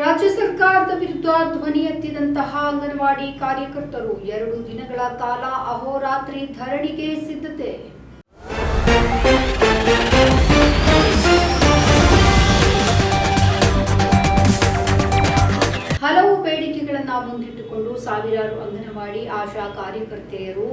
ರಾಜ್ಯ ಸರ್ಕಾರದ ವಿರುದ್ಧ ಧ್ವನಿ ಎತ್ತಿದಂತಹ ಅಂಗನವಾಡಿ ಕಾರ್ಯಕರ್ತರು ಎರಡು ದಿನಗಳ ಕಾಲ ಅಹೋರಾತ್ರಿ ಧರಣಿಗೆ ಸಿದ್ಧತೆ. ಹಲವು ಬೇಡಿಕೆಗಳನ್ನ ಮುಂದಿಟ್ಟುಕೊಂಡು ಸಾವಿರಾರು ಅಂಗನವಾಡಿ ಆಶಾ ಕಾರ್ಯಕರ್ತೆಯರು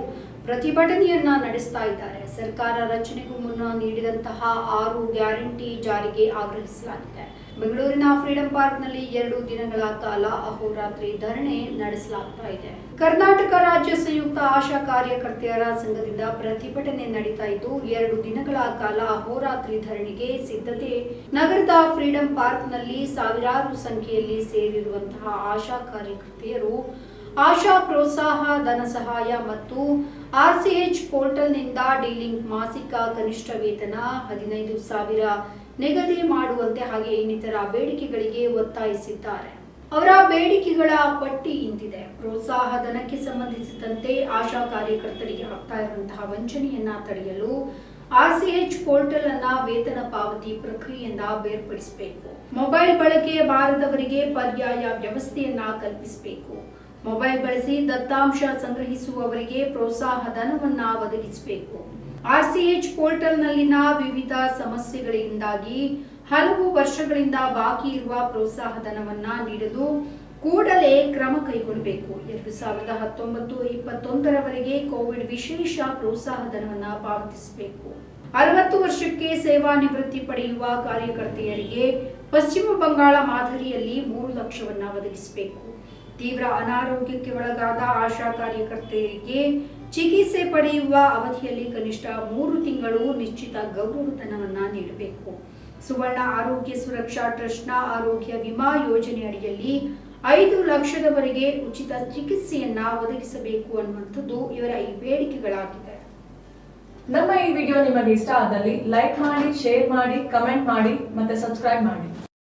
ಪ್ರತಿಭಟನೆಯನ್ನ ನಡೆಸ್ತಾ ಇದ್ದಾರೆ. ಸರ್ಕಾರ ರಚನೆಗೂ ಮುನ್ನ ನೀಡಿದಂತಹ ಆರು ಗ್ಯಾರಂಟಿ ಜಾರಿಗೆ ಆಗ್ರಹಿಸಲಾಗಿದೆ. ಬೆಂಗಳೂರಿನ ಫ್ರೀಡಂ ಪಾರ್ಕ್ನಲ್ಲಿ ಎರಡು ದಿನಗಳ ಕಾಲ ಅಹೋರಾತ್ರಿ ಧರಣಿ ನಡೆಸಲಾಗ್ತಾ ಇದೆ. ಕರ್ನಾಟಕ ರಾಜ್ಯ ಸಂಯುಕ್ತ ಆಶಾ ಕಾರ್ಯಕರ್ತೆಯರ ಸಂಘದಿಂದ ಪ್ರತಿಭಟನೆ ನಡೀತಾ ಇದ್ದು, ಎರಡು ದಿನಗಳ ಕಾಲ ಅಹೋರಾತ್ರಿ ಧರಣಿಗೆ ಸಿದ್ಧತೆ. ನಗರದ ಫ್ರೀಡಂ ಪಾರ್ಕ್ನಲ್ಲಿ ಸಾವಿರಾರು ಸಂಖ್ಯೆಯಲ್ಲಿ ಸೇರಿರುವಂತಹ ಆಶಾ ಕಾರ್ಯಕರ್ತೆಯರು ಆಶಾ ಪ್ರೋತ್ಸಾಹ, ಧನ ಸಹಾಯ ಮತ್ತು ಆರ್ಸಿಎಚ್ ಪೋರ್ಟಲ್ನಿಂದ ಡೀಲಿಂಗ್ ಮಾಸಿಕ ಕನಿಷ್ಠ ವೇತನ ಹದಿನೈದು ಸಾವಿರ ನಿಗದಿ ಮಾಡುವಂತೆ ಹಾಗೆ ಇನ್ನಿತರ ಬೇಡಿಕೆಗಳಿಗೆ ಒತ್ತಾಯಿಸಿದ್ದಾರೆ. ಅವರ ಬೇಡಿಕೆಗಳ ಪಟ್ಟಿ ಇಂತಿದೆ. ಪ್ರೋತ್ಸಾಹ, ಧನಕ್ಕೆ ಸಂಬಂಧಿಸಿದಂತೆ ಆಶಾ ಕಾರ್ಯಕರ್ತರಿಗೆ ಆಗ್ತಾ ಇರುವಂತಹ ವಂಚನೆಯನ್ನ ತಡೆಯಲು ಆರ್ಸಿಎಚ್ ಪೋರ್ಟಲ್ ಅನ್ನ ವೇತನ ಪಾವತಿ ಪ್ರಕ್ರಿಯೆಯಿಂದ ಬೇರ್ಪಡಿಸಬೇಕು. ಮೊಬೈಲ್ ಬಳಕೆ ಬಾರದವರಿಗೆ ಪರ್ಯಾಯ ವ್ಯವಸ್ಥೆಯನ್ನ ಕಲ್ಪಿಸಬೇಕು. ಮೊಬೈಲ್ ಬಳಸಿ ದತ್ತಾಂಶ ಸಂಗ್ರಹಿಸುವವರಿಗೆ ಪ್ರೋತ್ಸಾಹ ಧನವನ್ನ ಒದಗಿಸಬೇಕು. ಆರ್ಸಿಎಚ್ ಪೋರ್ಟಲ್ನಲ್ಲಿನ ವಿವಿಧ ಸಮಸ್ಯೆಗಳಿಂದಾಗಿ ಹಲವು ವರ್ಷಗಳಿಂದ ಬಾಕಿ ಇರುವ ಪ್ರೋತ್ಸಾಹ ಧನವನ್ನ ನೀಡಲು ಕೂಡಲೇ ಕ್ರಮ ಕೈಗೊಳ್ಳಬೇಕು. ಎರಡು ಸಾವಿರದ ಹತ್ತೊಂಬತ್ತು ಇಪ್ಪತ್ತೊಂದರವರೆಗೆ ಕೋವಿಡ್ ವಿಶೇಷ ಪ್ರೋತ್ಸಾಹ ಧನವನ್ನ ಪಾವತಿಸಬೇಕು. ಅರವತ್ತು ವರ್ಷಕ್ಕೆ ಸೇವಾ ನಿವೃತ್ತಿ ಪಡೆಯುವ ಕಾರ್ಯಕರ್ತೆಯರಿಗೆ ಪಶ್ಚಿಮ ಬಂಗಾಳ ಮಾದರಿಯಲ್ಲಿ ಮೂರು ಲಕ್ಷವನ್ನ ಒದಗಿಸಬೇಕು. ತೀವ್ರ ಅನಾರೋಗ್ಯಕ್ಕೆ ಒಳಗಾದ ಆಶಾ ಕಾರ್ಯಕರ್ತೆಯರಿಗೆ ಚಿಕಿತ್ಸೆ ಪಡೆಯುವ ಅವಧಿಯಲ್ಲಿ ಕನಿಷ್ಠ ಮೂರು ತಿಂಗಳು ನಿಶ್ಚಿತ ಗೌರವಧನವನ್ನ ನೀಡಬೇಕು. ಸುವರ್ಣ ಆರೋಗ್ಯ ಸುರಕ್ಷಾ ಟ್ರಸ್ಟ್ನ ಆರೋಗ್ಯ ವಿಮಾ ಯೋಜನೆ ಅಡಿಯಲ್ಲಿ ಐದು ಲಕ್ಷದವರೆಗೆ ಉಚಿತ ಚಿಕಿತ್ಸೆಯನ್ನ ಒದಗಿಸಬೇಕು ಅನ್ನುವಂಥದ್ದು ಇವರ ಈ ಬೇಡಿಕೆಗಳಾಗಿದೆ. ನಮ್ಮ ಈ ವಿಡಿಯೋ ನಿಮಗೆ ಇಷ್ಟ ಆದಲ್ಲಿ ಲೈಕ್ ಮಾಡಿ, ಶೇರ್ ಮಾಡಿ, ಕಮೆಂಟ್ ಮಾಡಿ ಮತ್ತೆ ಸಬ್ಸ್ಕ್ರೈಬ್ ಮಾಡಿ.